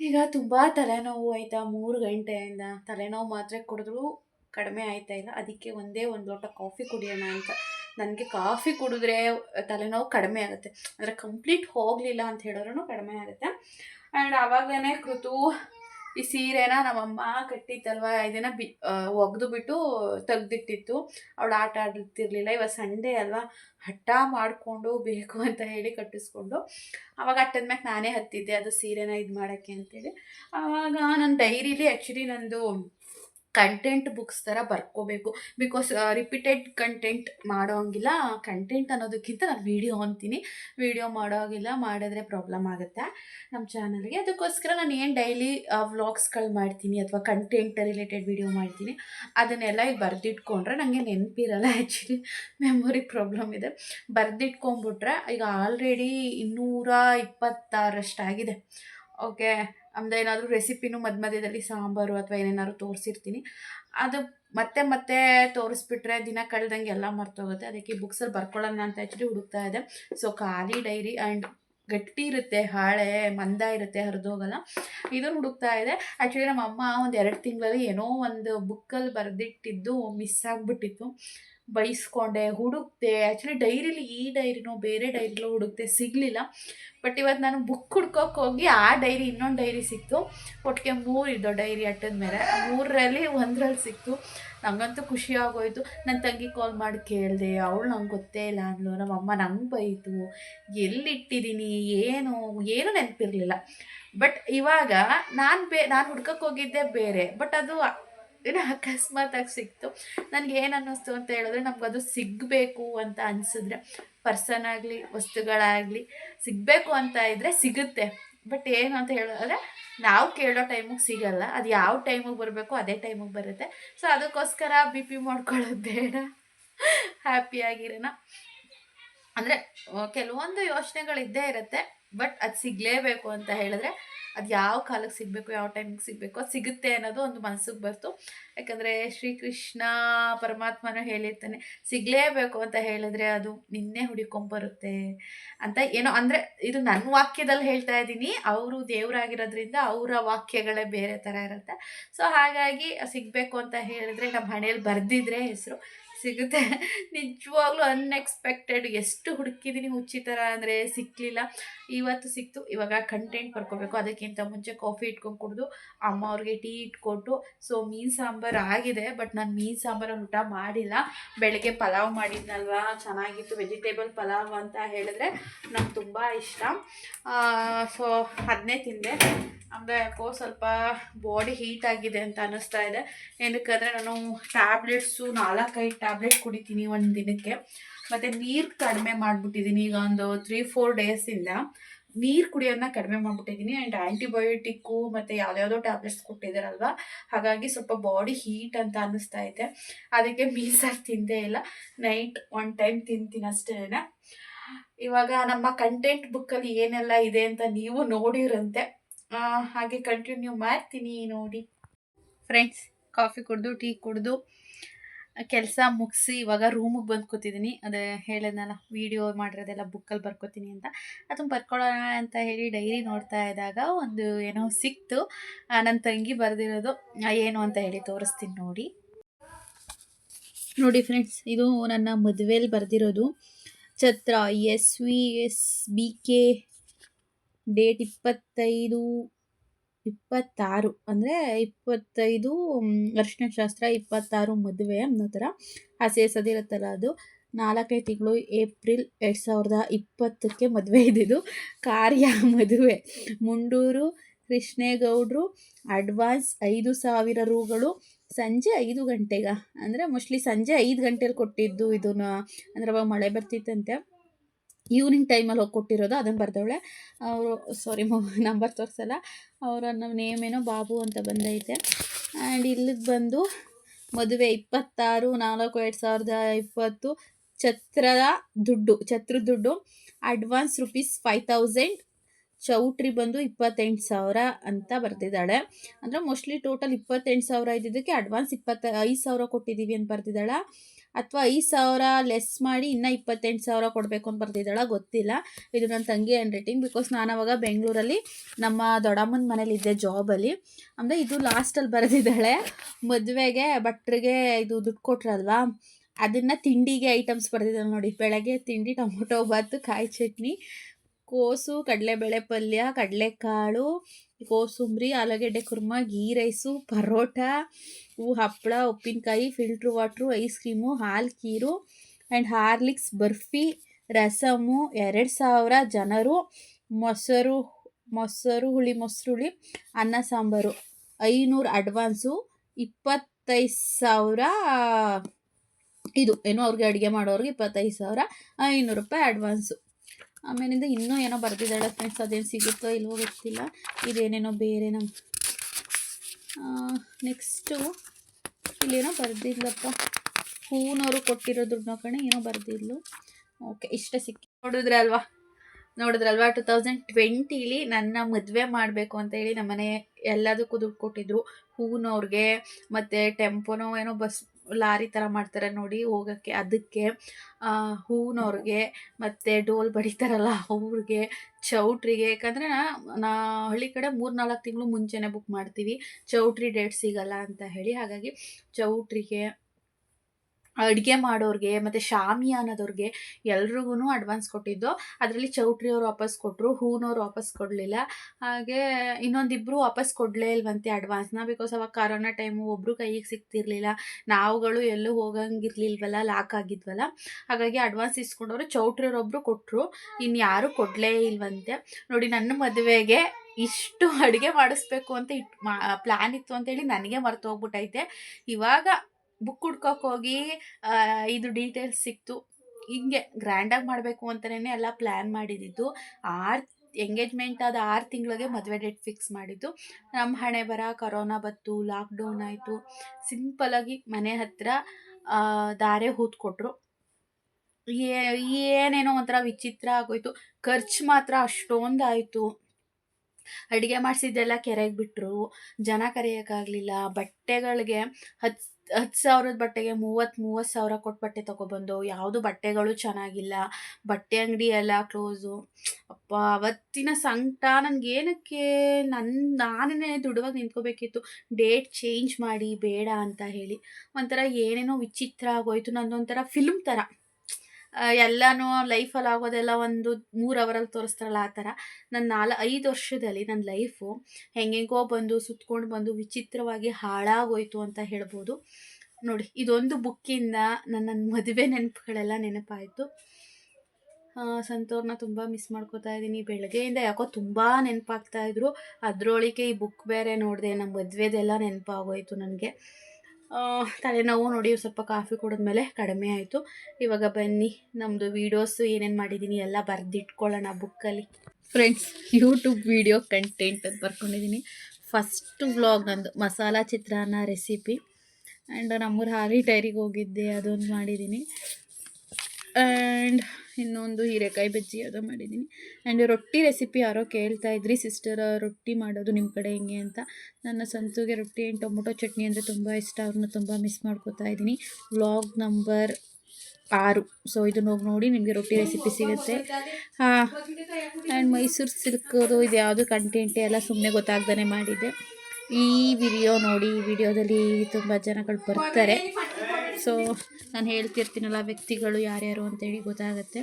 ಈಗ ತುಂಬ ತಲೆನೋವು ಆಯಿತಾ, ಮೂರು ಗಂಟೆಯಿಂದ. ತಲೆನೋವು ಮಾತ್ರೆ ಕುಡಿದ್ರೂ ಕಡಿಮೆ ಆಯ್ತಾ ಇಲ್ಲ. ಅದಕ್ಕೆ ಒಂದೇ ಒಂದು ಲೋಟ ಕಾಫಿ ಕುಡಿಯೋಣ ಅಂತ. ನನಗೆ ಕಾಫಿ ಕುಡಿದ್ರೆ ತಲೆನೋವು ಕಡಿಮೆ ಆಗುತ್ತೆ. ಅಂದರೆ ಕಂಪ್ಲೀಟ್ ಹೋಗಲಿಲ್ಲ ಅಂತ ಹೇಳಿದ್ರೂ ಕಡಿಮೆ ಆಗುತ್ತೆ. ಆ್ಯಂಡ್ ಆವಾಗಲೇ ಕೃತು ಈ ಸೀರೆನ ನಮ್ಮಮ್ಮ ಕಟ್ಟಿತ್ತಲ್ವ, ಇದನ್ನು ಬಿ ಒಗೆದು ಬಿಟ್ಟು ತೆಗ್ದಿಟ್ಟಿತ್ತು. ಅವಳು ಆಟ ಆಡ್ತಿರ್ಲಿಲ್ಲ, ಇವಾಗ ಸಂಡೇ ಅಲ್ವಾ. ಹಠ ಮಾಡಿಕೊಂಡು ಬೇಕು ಅಂತ ಹೇಳಿ ಕಟ್ಟಿಸ್ಕೊಂಡು ಆವಾಗ ಅಟ್ಟದ ಮ್ಯಾಕೆ ನಾನೇ ಹತ್ತಿದ್ದೆ ಅದು ಸೀರೆನ ಇದು ಮಾಡೋಕ್ಕೆ ಅಂತೇಳಿ. ಆವಾಗ ನನ್ನ ಡೈರಿಲಿ ಆ್ಯಕ್ಚುಲಿ ನಂದು ಕಂಟೆಂಟ್ ಬುಕ್ಸ್ ಥರ ಬರ್ಕೋಬೇಕು. ಬಿಕಾಸ್ ರಿಪೀಟೆಡ್ ಕಂಟೆಂಟ್ ಮಾಡೋ ಹಂಗಿಲ್ಲ. ಕಂಟೆಂಟ್ ಅನ್ನೋದಕ್ಕಿಂತ ನಾನು ವೀಡಿಯೋ ಅಂತೀನಿ. ವೀಡಿಯೋ ಮಾಡೋ ಹಾಗಿಲ್ಲ. ಮಾಡಿದ್ರೆ ಪ್ರಾಬ್ಲಮ್ ಆಗುತ್ತೆ? ನಮ್ಮ ಚಾನಲ್ಗೆ ಅದಕ್ಕೋಸ್ಕರ ನಾನು ಏನು ಡೈಲಿ ವ್ಲಾಗ್ಸ್ಗಳು ಮಾಡ್ತೀನಿ ಅಥವಾ ಕಂಟೆಂಟ್ ರಿಲೇಟೆಡ್ ವೀಡಿಯೋ ಮಾಡ್ತೀನಿ, ಅದನ್ನೆಲ್ಲ ಈಗ ಬರೆದಿಟ್ಕೊಂಡ್ರೆ ನನಗೆ ನೆನಪಿರಲ್ಲ ಆ್ಯಕ್ಚುಲಿ ಮೆಮೊರಿ ಪ್ರಾಬ್ಲಮ್ ಇದೆ. ಬರೆದಿಟ್ಕೊಂಬಿಟ್ರೆ ಈಗ ಆಲ್ರೆಡಿ ಇನ್ನೂರ ಇಪ್ಪತ್ತಾರಷ್ಟಾಗಿದೆ. ಓಕೆ ಅಂದರೆ ಏನಾದರೂ ರೆಸಿಪಿನೂ ಮಧ್ಯ ಮಧ್ಯದಲ್ಲಿ ಸಾಂಬಾರು ಅಥವಾ ಏನೇನಾದ್ರು ತೋರಿಸಿರ್ತೀನಿ. ಅದು ಮತ್ತೆ ಮತ್ತೆ ತೋರಿಸ್ಬಿಟ್ರೆ ದಿನ ಕಳೆದಂಗೆ ಎಲ್ಲ ಮರ್ತೋಗುತ್ತೆ. ಅದಕ್ಕೆ ಬುಕ್ಸಲ್ಲಿ ಬರ್ಕೊಳ್ಳೋಣ ಅಂತ ಆ್ಯಕ್ಚುಲಿ ಹುಡುಕ್ತಾ ಇದೆ ಸೊ ಖಾಲಿ ಡೈರಿ ಆ್ಯಂಡ್ ಗಟ್ಟಿ ಇರುತ್ತೆ, ಹಾಳೆ, ಮಂದ ಇರುತ್ತೆ, ಹರಿದೋಗಲ್ಲ. ಇದನ್ನು ಹುಡುಕ್ತಾ ಇದೆ ಆ್ಯಕ್ಚುಲಿ ನಮ್ಮ ಅಮ್ಮ ಒಂದು ಎರಡು ತಿಂಗಳಲ್ಲಿ ಏನೋ ಒಂದು ಬುಕ್ಕಲ್ಲಿ ಬರೆದಿಟ್ಟಿದ್ದು ಮಿಸ್ ಆಗಿಬಿಟ್ಟಿತ್ತು. ಬೈಸ್ಕೊಂಡೆ, ಹುಡುಕ್ದೆ. ಆ್ಯಕ್ಚುಲಿ ಡೈರಿಲಿ ಈ ಡೈರಿನೋ ಬೇರೆ ಡೈರಿಲೋ ಹುಡುಕ್ದೆ ಸಿಗಲಿಲ್ಲ. ಬಟ್ ಇವತ್ತು ನಾನು ಬುಕ್ ಹುಡ್ಕೋಕೆ ಹೋಗಿ ಆ ಡೈರಿ ಇನ್ನೊಂದು ಡೈರಿ ಸಿಕ್ತು. ಒಟ್ಟಿಗೆ ಮೂರು ಇದ್ದೋ ಡೈರಿ ಅಟ್ಟದ ಮೇಲೆ. ಮೂರರಲ್ಲಿ ಒಂದರಲ್ಲಿ ಸಿಕ್ತು. ನನಗಂತೂ ಖುಷಿ ನನ್ನ ತಂಗಿ ಕಾಲ್ ಮಾಡಿ ಕೇಳಿದೆ, ಅವಳು ನಂಗೆ ಗೊತ್ತೇ ಇಲ್ಲ ಅಂದ್ಲು. ನಮ್ಮಮ್ಮ ನಂಗೆ ಬೈತು. ಎಲ್ಲಿಟ್ಟಿದ್ದೀನಿ ಏನು? ಏನು ನೆನಪಿರಲಿಲ್ಲ. ಬಟ್ ಇವಾಗ ನಾನು ಬೇ ನಾನು ಹುಡ್ಕಕ್ಕೆ ಹೋಗಿದ್ದೆ ಬೇರೆ. ಬಟ್ ಅದು ಏನೋ ಅಕಸ್ಮಾತಾಗಿ ಸಿಕ್ತು. ನನಗೆ ಏನು ಅನ್ನಿಸ್ತು ಅಂತ ಹೇಳಿದ್ರೆ ಅದು ಸಿಗಬೇಕು ಅಂತ ಅನಿಸಿದ್ರೆ ಪರ್ಸನ್ ಆಗಲಿ, ವಸ್ತುಗಳಾಗಲಿ ಸಿಗಬೇಕು ಅಂತ ಇದ್ದರೆ ಸಿಗುತ್ತೆ. ಬಟ್ ಏನು ಅಂತ ಹೇಳಿದ್ರೆ ನಾವು ಕೇಳೋ ಟೈಮಿಗೆ ಸಿಗಲ್ಲ. ಅದು ಯಾವ ಟೈಮಿಗೆ ಬರಬೇಕು ಅದೇ ಟೈಮಿಗೆ ಬರುತ್ತೆ. ಸೊ ಅದಕ್ಕೋಸ್ಕರ ಬಿ ಪಿ ಮಾಡ್ಕೊಳ್ಳೋದು ಬೇಡ. ಹ್ಯಾಪಿಯಾಗಿರೋಣ ಅಂದರೆ ಕೆಲವೊಂದು ಯೋಚನೆಗಳಿದ್ದೇ ಇರುತ್ತೆ. ಬಟ್ ಅದು ಸಿಗಲೇಬೇಕು ಅಂತ ಹೇಳಿದ್ರೆ ಅದು ಯಾವ ಕಾಲಕ್ಕೆ ಸಿಗಬೇಕು, ಯಾವ ಟೈಮಿಗೆ ಸಿಗಬೇಕು ಅದು ಸಿಗುತ್ತೆ ಅನ್ನೋದು ಒಂದು ಮನಸ್ಸಿಗೆ ಬರ್ತು. ಯಾಕಂದರೆ ಶ್ರೀಕೃಷ್ಣ ಪರಮಾತ್ಮನು ಹೇಳಿರ್ತಾನೆ, ಸಿಗಲೇಬೇಕು ಅಂತ ಹೇಳಿದ್ರೆ ಅದು ನಿನ್ನೆ ಹುಡಿಕೊಂಬರುತ್ತೆ ಅಂತ ಏನೋ ಅಂದರೆ ಇದು ನನ್ನ ವಾಕ್ಯದಲ್ಲಿ ಹೇಳ್ತಾ ಇದ್ದೀನಿ, ಅವರು ದೇವರಾಗಿರೋದ್ರಿಂದ ಅವರ ವಾಕ್ಯಗಳೇ ಬೇರೆ ಥರ ಇರುತ್ತೆ. ಸೊ ಹಾಗಾಗಿ ಸಿಗಬೇಕು ಅಂತ ಹೇಳಿದ್ರೆ ನಮ್ಮ ಹಣೆಯಲ್ಲಿ ಬರೆದಿದ್ರೆ ಹೆಸರು. ಸಿಗುತ್ತೆ. ನಿಜವಾಗ್ಲೂ ಅನ್ಎಕ್ಸ್ಪೆಕ್ಟೆಡ್ ಎಷ್ಟು ಹುಡುಕಿದ್ದೀನಿ ಹುಚ್ಚಿ ಥರ ಅಂದರೆ ಸಿಕ್ಕಲಿಲ್ಲ ಇವತ್ತು ಸಿಕ್ತು, ಇವಾಗ ಕಂಟೆಂಟ್ ಬರ್ಕೋಬೇಕು ಅದಕ್ಕಿಂತ ಮುಂಚೆ ಕಾಫಿ ಇಟ್ಕೊಂಡು ಕುಡಿದು, ಅಮ್ಮ ಅವ್ರಿಗೆ ಟೀ ಇಟ್ಕೊಟ್ಟು ಸೊ ಮೀನು ಸಾಂಬಾರು ಆಗಿದೆ ಬಟ್ ನಾನು ಮೀನು ಸಾಂಬಾರಲ್ಲಿ ಊಟ ಮಾಡಿಲ್ಲ. ಬೆಳಗ್ಗೆ ಪಲಾವ್ ಮಾಡಿದ್ನಲ್ವಾ? ಚೆನ್ನಾಗಿತ್ತು. ವೆಜಿಟೇಬಲ್ ಪಲಾವ್ ಅಂತ ಹೇಳಿದ್ರೆ ನಂಗೆ ತುಂಬ ಇಷ್ಟ. ಸೊ ಅದನ್ನೇ ತಿಂದೆ. ಅಂದರೆ ಯಾಕೋ ಸ್ವಲ್ಪ ಬಾಡಿ ಹೀಟ್ ಆಗಿದೆ ಅಂತ ಅನ್ನಿಸ್ತಾ ಇದೆ. ಏನಕ್ಕಂದರೆ ನಾನು ಟ್ಯಾಬ್ಲೆಟ್ಸು ನಾಲ್ಕೈದು ಟ್ಯಾಬ್ಲೆಟ್ ಕುಡಿತೀನಿ ಒಂದು ದಿನಕ್ಕೆ. ಮತ್ತು ನೀರು ಕಡಿಮೆ ಮಾಡಿಬಿಟ್ಟಿದ್ದೀನಿ ಈಗ ಒಂದು ತ್ರೀ ಫೋರ್ ಡೇಸಿಂದ ನೀರು ಕುಡಿಯೋದನ್ನ ಕಡಿಮೆ ಮಾಡಿಬಿಟ್ಟಿದ್ದೀನಿ ಆ್ಯಂಡ್ ಆ್ಯಂಟಿಬಯೋಟಿಕ್ಕು ಮತ್ತು ಯಾವುದ್ಯಾವುದೋ ಟ್ಯಾಬ್ಲೆಟ್ಸ್ ಕೊಟ್ಟಿದ್ದಾರಲ್ವ ಹಾಗಾಗಿ ಸ್ವಲ್ಪ ಬಾಡಿ ಹೀಟ್ ಅಂತ ಅನ್ನಿಸ್ತಾ ಇದೆ. ಅದಕ್ಕೆ ಮೀಸಾಗಿ ತಿಂದೇ ಇಲ್ಲ. ನೈಟ್ ಒನ್ ಟೈಮ್ ತಿಂತೀನಿ ಅಷ್ಟೇ ಇವಾಗ ನಮ್ಮ ಕಂಟೆಂಟ್ ಬುಕ್ಕಲ್ಲಿ ಏನೆಲ್ಲ ಇದೆ ಅಂತ ನೀವು ನೋಡಿರಂತೆ. ಹಾಗೆ ಕಂಟಿನ್ಯೂ ಮಾಡ್ತೀನಿ ನೋಡಿ. ಫ್ರೆಂಡ್ಸ್ ಕಾಫಿ ಕುಡಿದು ಟೀ ಕುಡಿದು, ಕೆಲಸ ಮುಗಿಸಿ ಇವಾಗ ರೂಮಿಗೆ ಬಂದು ಕೂತಿದ್ದೀನಿ ಅದೇ ಹೇಳಿದ್ನಲ್ಲ ವೀಡಿಯೋ ಮಾಡಿರೋದೆಲ್ಲ ಬುಕ್ಕಲ್ಲಿ ಬರ್ಕೋತೀನಿ ಅಂತ. ಅದನ್ನು ಬರ್ಕೊಳ್ಳೋಣ ಅಂತ ಹೇಳಿ ಡೈರಿ ನೋಡ್ತಾ ಇದ್ದಾಗ ಒಂದು ಏನೋ ಸಿಕ್ತು. ನನ್ನ ತಂಗಿ ಬರೆದಿರೋದು ಏನು ಅಂತ ಹೇಳಿ ತೋರಿಸ್ತೀನಿ ನೋಡಿ. ನೋಡಿ ಫ್ರೆಂಡ್ಸ್ ಇದು ನನ್ನ ಮದುವೆಯಲ್ಲಿ ಬರೆದಿರೋದು. ಛತ್ರ, S V, S B K date ಇಪ್ಪತ್ತೈದು, ಇಪ್ಪತ್ತಾರು ಅಂದರೆ ಇಪ್ಪತ್ತೈದು ಅರಿಶಿನ ಶಾಸ್ತ್ರ ಇಪ್ಪತ್ತಾರು ಮದುವೆ ಅನ್ನೋ ಥರ ಆ ಸೇರ್ಸೋದಿರುತ್ತಲ್ಲ ಅದು. ನಾಲ್ಕೈದು ತಿಂಗಳು ಏಪ್ರಿಲ್ ಎರಡು ಸಾವಿರದ ಇಪ್ಪತ್ತಕ್ಕೆ ಮದುವೆ ಇದ್ದಿದ್ದು ಕಾರ್ಯ ಮದುವೆ. ಮುಂಡೂರು, ಕೃಷ್ಣೇಗೌಡರು ಅಡ್ವಾನ್ಸ್ ಐದು ಸಾವಿರ ರೂಗಳು ಸಂಜೆ ಐದು ಗಂಟೆಗ. ಅಂದರೆ ಮೋಸ್ಟ್ಲಿ ಸಂಜೆ ಐದು ಗಂಟೆಲಿ ಕೊಟ್ಟಿದ್ದು ಇದನ್ನು. ಅಂದರೆ ಅವಾಗ ಮಳೆ ಬರ್ತಿತ್ತಂತೆ. ಈವ್ನಿಂಗ್ ಟೈಮಲ್ಲಿ ಹೋಗಿ ಕೊಟ್ಟಿರೋದು ಅದನ್ನು ಬರ್ದವಳೆ. ಅವರು ಸಾರಿ ನಂಬರ್ ತೋರಿಸಲ್ಲ. ಅವರ ನೇಮ್ ಏನೋ ಬಾಬು ಅಂತ ಬಂದೈತೆ. ಆ್ಯಂಡ್ ಇಲ್ಲಿಗೆ ಬಂದು ಮದುವೆ ಇಪ್ಪತ್ತಾರು, ನಾಲ್ಕು, ಎರಡು ಸಾವಿರದ ಇಪ್ಪತ್ತು, ಛತ್ರದ ದುಡ್ಡು ಛತ್ರದ ದುಡ್ಡು ಅಡ್ವಾನ್ಸ್ ರುಪೀಸ್ ಫೈವ್ ತೌಸಂಡ್ ಚೌಟ್ರಿ ಬಂದು ಇಪ್ಪತ್ತೆಂಟು ಸಾವಿರ ಅಂತ ಬರ್ತಿದ್ದಾಳೆ ಅಂದರೆ ಮೋಸ್ಟ್ಲಿ ಟೋಟಲ್ ಇಪ್ಪತ್ತೆಂಟು ಸಾವಿರ ಇದ್ದಿದ್ದಕ್ಕೆ ಅಡ್ವಾನ್ಸ್ ಇಪ್ಪತ್ತ, ಐದು ಸಾವಿರ ಕೊಟ್ಟಿದ್ದೀವಿ ಅಂತ ಬರ್ತಿದ್ದಾಳೆ ಅಥವಾ ಐದು ಸಾವಿರ ಲೆಸ್ ಮಾಡಿ ಇನ್ನೂ ಇಪ್ಪತ್ತೆಂಟು ಸಾವಿರ ಕೊಡಬೇಕು ಅಂತ ಬರ್ತಿದ್ದಾಳ ಗೊತ್ತಿಲ್ಲ. ಇದು ನನ್ನ ತಂಗಿ ಹ್ಯಾಂಡ್ ರೈಟಿಂಗ್ ಬಿಕಾಸ್ ನಾನು ಅವಾಗ ಬೆಂಗಳೂರಲ್ಲಿ ನಮ್ಮ ದೊಡ್ಡಮ್ಮನ ಮನೇಲಿ ಇದ್ದೆ ಜಾಬಲ್ಲಿ ಅಂದರೆ ಇದು ಲಾಸ್ಟಲ್ಲಿ ಬರೆದಿದ್ದಾಳೆ. ಮದುವೆಗೆ, ಭಟ್ರಿಗೆ ಇದು ದುಡ್ಡು ಕೊಟ್ರಲ್ವಾ? ಅದನ್ನು ತಿಂಡಿಗೆ ಐಟಮ್ಸ್ ಬರೆದಿದ್ದಾಳೆ ನೋಡಿ. ಬೆಳಗ್ಗೆ ತಿಂಡಿ, ಟೊಮೊಟೊ, ಬಾತು, ಕಾಯಿ ಚಟ್ನಿ, ಕೋಸು, ಕಡಲೆಬೇಳೆ ಪಲ್ಯ, ಕಡಲೆಕಾಳು ಕೋಸಂಬರಿ, ಆಲೂಗೆಡ್ಡೆ ಕುರ್ಮ, ಗೀ ರೈಸು, ಪರೋಟ ಹಪ್ಪಳ, ಉಪ್ಪಿನಕಾಯಿ ಫಿಲ್ಟ್ರ್ ವಾಟ್ರು ಐಸ್ ಕ್ರೀಮು ಹಾಲು, ಕೀರು ಆ್ಯಂಡ್ ಹಾರ್ಲಿಕ್ಸ್ ಬರ್ಫಿ, ರಸಮು ಎರಡು ಸಾವಿರ ಜನರು. ಮೊಸರು ಮೊಸರು ಹುಳಿ ಮೊಸರುಳಿ ಅನ್ನ, ಸಾಂಬಾರು. ಐನೂರು ಅಡ್ವಾನ್ಸು ಇಪ್ಪತ್ತೈದು ಸಾವಿರ ಇದು. ಏನು ಅವ್ರಿಗೆ ಅಡುಗೆ ಮಾಡೋರಿಗೆ ಇಪ್ಪತ್ತೈದು ಸಾವಿರ ಐನೂರು ರೂಪಾಯಿ ಅಡ್ವಾನ್ಸು ಆಮೇಲಿಂದ ಇನ್ನೂ ಏನೋ ಬರೆದಿದ್ದಾಳೆ ಫ್ರೆಂಡ್ಸ್ ಅದೇನು ಸಿಗುತ್ತೋ ಇಲ್ವೋ ಗೊತ್ತಿಲ್ಲ. ಇದೇನೇನೋ ಬೇರೆ ನಮ್ಮ ನೆಕ್ಸ್ಟು ಇಲ್ಲೇನೋ ಬರೆದಿಲ್ಲಪ್ಪ ಹೂನವರು ಕೊಟ್ಟಿರೋ ದುಡ್ಡು ಕಣೆ ಏನೋ ಬರೆದಿದ್ಲು. ಓಕೆ ಇಷ್ಟೇ ಸಿಕ್ಕಿ. ನೋಡಿದ್ರೆ ಅಲ್ವಾ? ನೋಡಿದ್ರಲ್ವಾ ಟು ತೌಸಂಡ್ ಟ್ವೆಂಟಿಲಿ ನನ್ನ ಮದುವೆ ಮಾಡಬೇಕು ಅಂತ ಹೇಳಿ ನಮ್ಮನೆ ಎಲ್ಲದಕ್ಕೂ ದುಡ್ಡು ಕೊಟ್ಟಿದ್ರು. ಹೂನವ್ರಿಗೆ ಮತ್ತು ಟೆಂಪೋನೋ ಏನೋ ಬಸ್ ಲಾರಿ ಥರ ಮಾಡ್ತಾರೆ ನೋಡಿ ಹೋಗೋಕ್ಕೆ ಅದಕ್ಕೆ ಹೂನವ್ರಿಗೆ ಮತ್ತು ಡೋಲ್ ಬಡಿತಾರಲ್ಲ ಅವ್ರಿಗೆ ಚೌಟ್ರಿಗೆ. ಯಾಕಂದರೆ ನಾ ಹಳ್ಳಿ ಕಡೆ ಮೂರು ನಾಲ್ಕು ತಿಂಗಳು ಮುಂಚೆನೇ ಬುಕ್ ಮಾಡ್ತೀವಿ. ಚೌಟ್ರಿ ಡೇಟ್ ಸಿಗಲ್ಲ ಅಂತ ಹೇಳಿ ಹಾಗಾಗಿ ಚೌಟ್ರಿಗೆ ಅಡುಗೆ ಮಾಡೋರಿಗೆ ಮತ್ತು ಶಾಮಿಯಾನದವ್ರಿಗೆ ಎಲ್ರಿಗೂ ಅಡ್ವಾನ್ಸ್ ಕೊಟ್ಟಿದ್ದು. ಅದರಲ್ಲಿ ಚೌಟ್ರಿಯವ್ರು ವಾಪಸ್ ಕೊಟ್ಟರು ಹೂನವ್ರು ವಾಪಸ್ ಕೊಡಲಿಲ್ಲ. ಹಾಗೆ ಇನ್ನೊಂದಿಬ್ಬರು ವಾಪಸ್ ಕೊಡಲೇ ಇಲ್ವಂತೆ ಅಡ್ವಾನ್ಸ್ನ ಬಿಕಾಸ್ ಅವಾಗ ಕರೋನಾ ಟೈಮು ಒಬ್ಬರು ಕೈಗೆ ಸಿಗ್ತಿರ್ಲಿಲ್ಲ. ನಾವುಗಳು ಎಲ್ಲೂ ಹೋಗಂಗಿರ್ಲಿಲ್ವಲ್ಲ ಲಾಕ್ ಆಗಿದ್ವಲ್ಲ. ಹಾಗಾಗಿ ಅಡ್ವಾನ್ಸ್ ಇಸ್ಕೊಂಡವರು ಚೌಟ್ರಿಯವ್ರೊಬ್ಬರು ಕೊಟ್ಟರು ಇನ್ನು ಯಾರೂ ಕೊಡಲೇ ಇಲ್ವಂತೆ. ನೋಡಿ ನನ್ನ ಮದುವೆಗೆ ಇಷ್ಟು ಅಡುಗೆ ಮಾಡಿಸ್ಬೇಕು ಅಂತ ಇಟ್ ಮಾ ಪ್ಲ್ಯಾನ್ ಇತ್ತು ಅಂತೇಳಿ ನನಗೆ ಮರ್ತು ಹೋಗ್ಬಿಟ್ಟೈತೆ ಇವಾಗ ಬುಕ್ ಹುಡ್ಕೋಕೆ ಹೋಗಿ ಇದು ಡೀಟೇಲ್ಸ್ ಸಿಕ್ತು. ಹಿಂಗೆ ಗ್ರ್ಯಾಂಡಾಗಿ ಮಾಡಬೇಕು ಅಂತಲೇ ಎಲ್ಲ ಪ್ಲ್ಯಾನ್ ಮಾಡಿದ್ದು ಆರು ಎಂಗೇಜ್ಮೆಂಟ್ ಆದ ಆರು ತಿಂಗಳಿಗೆ ಮದುವೆ ಡೇಟ್ ಫಿಕ್ಸ್ ಮಾಡಿದ್ದು. ನಮ್ಮ ಹಣೆ ಬರ ಕರೋನಾ ಬತ್ತು ಲಾಕ್ಡೌನ್ ಆಯಿತು. ಸಿಂಪಲಾಗಿ ಮನೆ ಹತ್ತಿರ ದಾರೆ ಹೂತ್ ಕೊಟ್ಟರು ಏನೇನೋ ಒಂಥರ ವಿಚಿತ್ರ ಆಗೋಯ್ತು. ಖರ್ಚು ಮಾತ್ರ ಅಷ್ಟೊಂದು ಆಯಿತು ಅಡುಗೆ ಮಾಡಿಸಿದ್ದೆಲ್ಲ ಕೆರೆಗೆ ಬಿಟ್ಟರು ಜನ ಕರೆಯೋಕ್ಕಾಗಲಿಲ್ಲ. ಬಟ್ಟೆಗಳಿಗೆ ಹತ್ತು ಹತ್ತು ಸಾವಿರದ ಬಟ್ಟೆಗೆ ಮೂವತ್ತು ಮೂವತ್ತು ಸಾವಿರ ಕೊಟ್ಟು ಬಟ್ಟೆ ತೊಗೊಬಂದು, ಯಾವುದು ಬಟ್ಟೆಗಳು ಚೆನ್ನಾಗಿಲ್ಲ, ಬಟ್ಟೆ ಅಂಗಡಿ ಎಲ್ಲ ಕ್ಲೋಸು ಅಪ್ಪ, ಅವತ್ತಿನ ಸಂಕಟ ನನಗೆ ಏನಕ್ಕೆ? ನನ್ನ ನಾನೇ ದುಡುವಾಗಿ ನಿಂತ್ಕೋಬೇಕಿತ್ತು. ಡೇಟ್ ಚೇಂಜ್ ಮಾಡಿ ಬೇಡ ಅಂತ ಹೇಳಿ. ಒಂಥರ ಏನೇನೋ ವಿಚಿತ್ರ ಆಗೋಯ್ತು. ನಂದೊಂಥರ ಫಿಲ್ಮ್ ಥರ ಎಲ್ಲನೂ ಲೈಫಲ್ಲಿ ಆಗೋದೆಲ್ಲ ಒಂದು ಮೂರು ಅವರಲ್ಲಿ ತೋರಿಸ್ತಾರಲ್ಲ ಆ ಥರ. ನನ್ನ ನಾಲ್, ಐದು ವರ್ಷದಲ್ಲಿ ನನ್ನ ಲೈಫು ಹೆಂಗೆಂಗೋ ಬಂದು, ಸುತ್ಕೊಂಡು ಬಂದು, ವಿಚಿತ್ರವಾಗಿ ಹಾಳಾಗೋಯ್ತು ಅಂತ ಹೇಳ್ಬೋದು. ನೋಡಿ, ಇದೊಂದು ಬುಕ್ಕಿಂದ ನನ್ನ ಮದುವೆ ನೆನಪುಗಳೆಲ್ಲ ನೆನಪಾಯಿತು. ಸಂತೋರ್ನ ತುಂಬ ಮಿಸ್ ಮಾಡ್ಕೋತಾ ಇದ್ದೀನಿ. ಬೆಳಗ್ಗೆಯಿಂದ ಯಾಕೋ ತುಂಬ ನೆನಪಾಗ್ತಾಯಿದ್ರು ಅದರೊಳಗೆ ಈ ಬುಕ್ ಬೇರೆ ನೋಡಿದೆ ನಮ್ಮ ಮದುವೆದೆಲ್ಲ ನೆನಪಾಗೋಯ್ತು ನನಗೆ. ತಲೆನೋವು ನೋಡಿ ಸ್ವಲ್ಪ ಕಾಫಿ ಕುಡಿದ್ಮೇಲೆ ಕಡಿಮೆ ಆಯಿತು. ಇವಾಗ ಬನ್ನಿ ನಮ್ಮದು ವೀಡಿಯೋಸು ಏನೇನು ಮಾಡಿದ್ದೀನಿ ಎಲ್ಲ ಬರೆದಿಟ್ಕೊಳ್ಳೋಣ ಬುಕ್ಕಲ್ಲಿ ಫ್ರೆಂಡ್ಸ್ ಯೂಟ್ಯೂಬ್ ವೀಡಿಯೋ ಕಂಟೆಂಟ್ ಅಂತ ಬರ್ಕೊಂಡಿದ್ದೀನಿ ಫಸ್ಟು ವ್ಲಾಗ್ ನಂದು, ಮಸಾಲ ಚಿತ್ರಾನ್ನ ರೆಸಿಪಿ ಆ್ಯಂಡ್ ನಮ್ಮೂರು ಹಾಲಿ ಡೈರಿಗೆ ಹೋಗಿದ್ದೆ, ಅದೊಂದು ಮಾಡಿದ್ದೀನಿ ಆ್ಯಂಡ್ ಇನ್ನೊಂದು ಹೀರೆಕಾಯಿ ಬಜ್ಜಿ ಅದು ಮಾಡಿದ್ದೀನಿ. ಆ್ಯಂಡ್ ರೊಟ್ಟಿ ರೆಸಿಪಿ ಯಾರೋ ಕೇಳ್ತಾ ಇದ್ರಿ ಸಿಸ್ಟರ್ ರೊಟ್ಟಿ ಮಾಡೋದು ನಿಮ್ಮ ಕಡೆ ಹೆಂಗೆ ಅಂತ. ನನ್ನ ಸಂತೂಗೆ ರೊಟ್ಟಿ ಆ್ಯಂಡ್ ಟೊಮೊಟೊ ಚಟ್ನಿ ಅಂದರೆ ತುಂಬ ಇಷ್ಟ, ಅವ್ರನ್ನ ತುಂಬ ಮಿಸ್ ಮಾಡ್ಕೋತಾ ಇದ್ದೀನಿ. ವ್ಲಾಗ್ ನಂಬರ್ ಆರು. ಸೊ ಇದನ್ನ ಹೋಗಿ ನೋಡಿ, ನಿಮಗೆ ರೊಟ್ಟಿ ರೆಸಿಪಿ ಸಿಗುತ್ತೆ. ಹಾಂ ಆ್ಯಂಡ್ ಮೈಸೂರು ಸಿಲ್ಕದು ಇದು ಯಾವುದು ಕಂಟೆಂಟ್ ಎಲ್ಲ ಸುಮ್ಮನೆ ಗೊತ್ತಾಗ್ದೇ ಮಾಡಿದ್ದೆ. ಈ ವಿಡಿಯೋ ನೋಡಿ, ಈ ವಿಡಿಯೋದಲ್ಲಿ ತುಂಬ ಜನಗಳು ಬರ್ತಾರೆ. ಸೊ ನಾನು ಹೇಳ್ತಿರ್ತೀನಲ್ಲ ವ್ಯಕ್ತಿಗಳು ಯಾರ್ಯಾರು ಅಂತೇಳಿ ಗೊತ್ತಾಗುತ್ತೆ.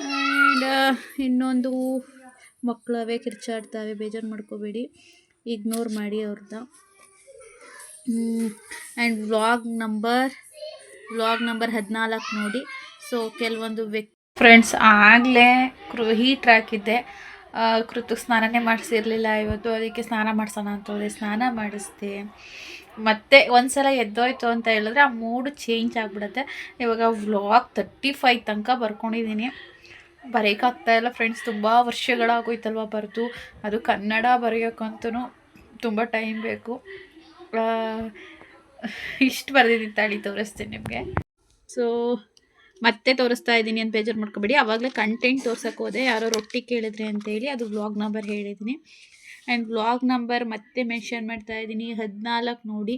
ಆ್ಯಂಡ್ ಇನ್ನೊಂದು ಮಕ್ಕಳವೇ ಕಿರ್ಚಾಡ್ತಾವೆ, ಬೇಜಾರು ಮಾಡ್ಕೋಬೇಡಿ. ಇಗ್ನೋರ್ ಮಾಡಿ ಅವ್ರದ್ದ and vlog number vlog number ಹದಿನಾಲ್ಕು ನೋಡಿ. ಸೊ ಕೆಲವೊಂದು ವ್ಯಕ್ತಿ ಫ್ರೆಂಡ್ಸ್ ಆಗಲೇ ಕೃ ಹೀಟ್ರ್ ಹಾಕಿದ್ದೆ. ಕೃತು ಸ್ನಾನನೇ ಮಾಡಿಸಿರ್ಲಿಲ್ಲ ಇವತ್ತು, ಅದಕ್ಕೆ ಸ್ನಾನ ಮಾಡಿಸೋಣ ಅಂತ ಹೋದೆ. ಸ್ನಾನ ಮಾಡಿಸ್ದೆ. ಮತ್ತೆ ಒಂದ್ಸಲ ಎದ್ದೋಯ್ತು ಅಂತ ಹೇಳಿದ್ರೆ ಆ ಮೂಡ್ ಚೇಂಜ್ ಆಗಿಬಿಡುತ್ತೆ. ಇವಾಗ ವ್ಲಾಗ್ ತರ್ಟಿ ಫೈವ್ ತನಕ ಬರ್ಕೊಂಡಿದ್ದೀನಿ ಇಲ್ಲ ಫ್ರೆಂಡ್ಸ್ ತುಂಬ ವರ್ಷಗಳಾಗೋಯ್ತಲ್ವ ಬರೆದು. ಅದು ಕನ್ನಡ ಬರೆಯೋಕ್ಕಂತೂ ತುಂಬ ಟೈಮ್ ಬೇಕು. ಇಷ್ಟು ಬರೆದಿದ್ದೀನಿ ತಾಳಿ, ತೋರಿಸ್ತೀನಿ ನಿಮಗೆ. ಸೊ ಮತ್ತೆ ತೋರಿಸ್ತಾ ಇದ್ದೀನಿ ಅಂತ ಬೇಜಾರು ಮಾಡ್ಕೊಬೇಡಿ. ಆವಾಗಲೇ ಕಂಟೆಂಟ್ ತೋರ್ಸಕ್ಕೆ ಹೋದೆ. ಯಾರೋ ರೊಟ್ಟಿ ಕೇಳಿದ್ರಿ ಅಂತೇಳಿ ಅದು ವ್ಲಾಗ್ ನಂಬರ್ ಹೇಳಿದ್ದೀನಿ ಆ್ಯಂಡ್ ವ್ಲಾಗ್ ನಂಬರ್ ಮತ್ತೆ ಮೆನ್ಷನ್ ಮಾಡ್ತಾ ಇದ್ದೀನಿ. ಹದಿನಾಲ್ಕು ನೋಡಿ.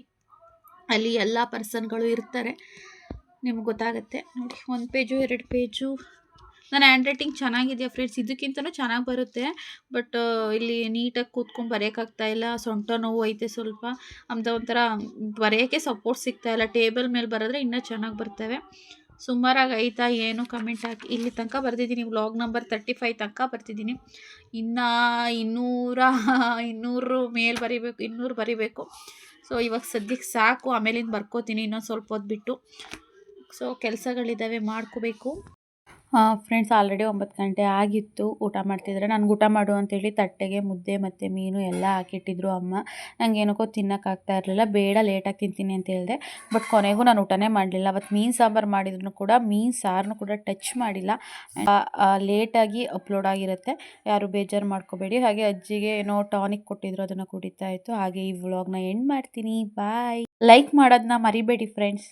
ಅಲ್ಲಿ ಎಲ್ಲ ಪರ್ಸನ್ಗಳು ಇರ್ತಾರೆ. ನಿಮ್ಗೆ ಗೊತ್ತಾಗುತ್ತೆ. ನೋಡಿ, ಒಂದು ಪೇಜು, ಎರಡು ಪೇಜು. ನನ್ನ ಹ್ಯಾಂಡ್ ರೈಟಿಂಗ್ ಚೆನ್ನಾಗಿದೆಯಾ ಫ್ರೆಂಡ್ಸ್? ಇದಕ್ಕಿಂತಲೂ ಚೆನ್ನಾಗಿ ಬರುತ್ತೆ. ಬಟ್ ಇಲ್ಲಿ ನೀಟಾಗಿ ಕೂತ್ಕೊಂಡು ಬರೆಯೋಕ್ಕಾಗ್ತಾ ಇಲ್ಲ. ಸೊಂಟ ನೋವು ಐತೆ ಸ್ವಲ್ಪ. ಅಂತ ಒಂಥರ ಬರೆಯೋಕ್ಕೆ ಸಪೋರ್ಟ್ ಸಿಗ್ತಾಯಿಲ್ಲ ಟೇಬಲ್ ಮೇಲೆ ಬರೆದ್ರೆ ಇನ್ನೂ ಚೆನ್ನಾಗಿ ಬರ್ತವೆ. ಸುಮಾರಾಗಿ ಐತಾ ಏನು ಕಮೆಂಟ್ ಹಾಕಿ. ಇಲ್ಲಿ ತನಕ ಬರ್ತಿದ್ದೀನಿ ವ್ಲಾಗ್ ನಂಬರ್ ತರ್ಟಿ ಫೈವ್ ತನಕ ಬರ್ತಿದ್ದೀನಿ ಇನ್ನು ಇನ್ನೂರ, ಇನ್ನೂರು ಮೇಲೆ ಬರಿಬೇಕು, ಇನ್ನೂರು ಬರಿಬೇಕು. ಸೊ ಇವಾಗ ಸದ್ಯಕ್ಕೆ ಸಾಕು, ಆಮೇಲಿಂದ ಬರ್ಕೋತೀನಿ ಇನ್ನೊಂದು ಸ್ವಲ್ಪ ಹೊತ್ತು ಬಿಟ್ಟು ಸೊ ಕೆಲಸಗಳಿದ್ದಾವೆ ಮಾಡ್ಕೋಬೇಕು. ಫ್ರೆಂಡ್ಸ್ ಆಲ್ರೆಡಿ ಒಂಬತ್ತು ಗಂಟೆ ಆಗಿತ್ತು. ಊಟ ಮಾಡ್ತಿದ್ರೆ. ನನಗೆ ಊಟ ಮಾಡು ಅಂತೇಳಿ ತಟ್ಟೆಗೆ ಮುದ್ದೆ ಮತ್ತು ಮೀನು ಎಲ್ಲ ಹಾಕಿಟ್ಟಿದ್ರು ಅಮ್ಮ. ನಂಗೆ ಏನಕ್ಕೋ ತಿನ್ನೋಕ್ಕಾಗ್ತಾ ಇರಲಿಲ್ಲ. ಬೇಡ ಲೇಟಾಗಿ ತಿಂತೀನಿ ಅಂತ ಹೇಳಿದೆ. ಬಟ್ ಕೊನೆಗೂ ನಾನು ಊಟನೇ ಮಾಡಲಿಲ್ಲ. ಅವತ್ತು ಮೀನು ಸಾಂಬಾರು ಮಾಡಿದ್ರು ಕೂಡ ಮೀನು ಸಾರನ್ನು ಕೂಡ ಟಚ್ ಮಾಡಿಲ್ಲ. ಲೇಟಾಗಿ ಅಪ್ಲೋಡ್ ಆಗಿರುತ್ತೆ. ಯಾರು ಬೇಜಾರು ಮಾಡ್ಕೋಬೇಡಿ. ಹಾಗೆ ಅಜ್ಜಿಗೆ ಏನೋ ಟಾನಿಕ್ ಕೊಟ್ಟಿದ್ರು ಅದನ್ನು ಕುಡಿತಾ ಇತ್ತು. ಹಾಗೆ ಈ ವ್ಲಾಗ್ನ ಎಂಡ್ ಮಾಡ್ತೀನಿ. ಬಾಯ್ ಲೈಕ್ ಮಾಡೋದನ್ನ ಮರಿಬೇಡಿ ಫ್ರೆಂಡ್ಸ್